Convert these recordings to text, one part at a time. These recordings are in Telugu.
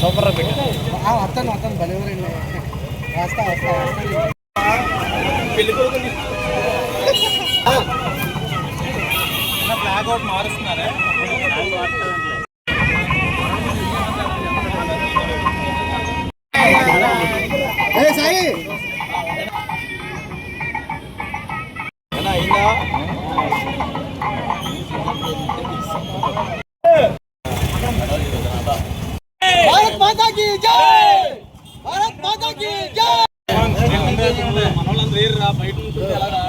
సూపర్ రా పెట్టు ఆ, వస్తాను వస్తాను బలివరండి వస్తా వస్తా ఫ్లాగ్ అవుట్ మారుస్తున్నారా? భారత్ మాతా కీ జై! భారత్ మాతా జై మనోళ్ళందరూ బయట ఉంటుంది ఎలాగా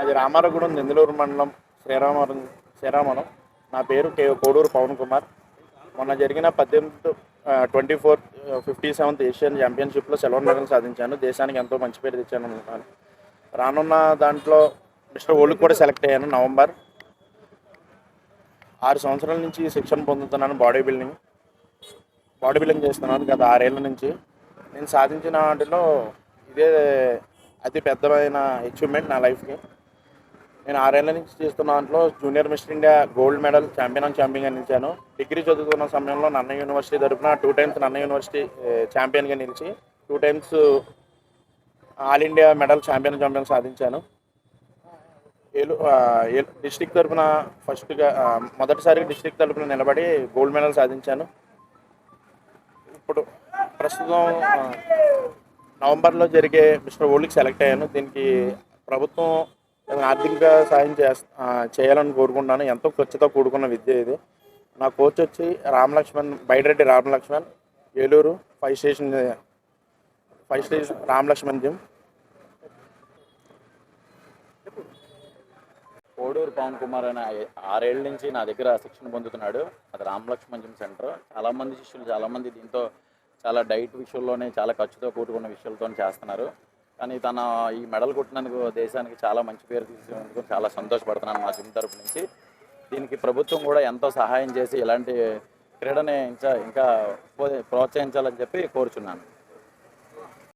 అది రామారగూడెం నిందలూరు మండలం శ్రీరామవరం శ్రీరామవరం. నా పేరు కే కోడూరు పవన్ కుమార్. మొన్న జరిగిన పద్దెనిమిది twenty four fifty seventh Asian ఛాంపియన్షిప్లో సెలవు మెడల్ సాధించాను. దేశానికి ఎంతో మంచి పేరు తెచ్చాను అనుకున్నాను రానున్న దాంట్లో మిస్టర్ ఓల్డ్ కూడా సెలెక్ట్ అయ్యాను నవంబర్. ఆరు సంవత్సరాల నుంచి శిక్షణ పొందుతున్నాను బాడీ బిల్డింగ్. బాడీ బిల్డింగ్ చేస్తున్నాను గత ఆరేళ్ళ నుంచి. నేను సాధించిన వాటిలో ఇదే అతి పెద్దమైన అచీవ్మెంట్ నా లైఫ్కి నేను ఆరేళ్ళ నుంచి చేస్తున్న దాంట్లో junior mister India gold medal champion and ఛాంపియన్గా నిలిచాను డిగ్రీ చదువుతున్న సమయంలో నన్న యూనివర్సిటీ తరపున టూ టైమ్స్ నన్న యూనివర్సిటీ ఛాంపియన్గా నిలిచి two times all India medal champion champion సాధించాను. ఏలు డిస్టిక్ తరపున ఫస్ట్గా మొదటిసారిగా డిస్టిక్ తరపున నిలబడి గోల్డ్ మెడల్ సాధించాను. ఇప్పుడు ప్రస్తుతం నవంబర్లో జరిగే మిస్టర్ ఓల్డ్కి సెలెక్ట్ అయ్యాను. దీనికి ప్రభుత్వం ఏమైనా ఆర్థిక సాయం చేస్ చేయాలని కోరుకుంటున్నాను. ఎంతో ఖర్చుతో కూడుకున్న విద్య ఇది. నా కోచ్ వచ్చి Ramalakshman Baidireddy Eluru five station five station Ramalakshman gym. Koduru Pavan Kumar అనే ఆరేళ్ళ నుంచి నా దగ్గర శిక్షణ పొందుతున్నాడు. అది రామలక్ష్మణ్ జిమ్ సెంటర్. చాలామంది శిష్యులు చాలామంది దీంతో చాలా డైట్ విషయంలోనే చాలా ఖర్చుతో కూడుకున్న విషయాలతో చేస్తున్నారు. కానీ తన ఈ మెడల్ కొట్టినందుకు దేశానికి చాలా మంచి పేరు తీసుకున్నందుకు చాలా సంతోషపడుతున్నాను మా జిమ్ తరపు నుంచి. దీనికి ప్రభుత్వం కూడా ఎంతో సహాయం చేసి ఇలాంటి క్రీడని ఇంకా ఇంకా ప్రోత్సహించాలని చెప్పి కోరుచున్నాను.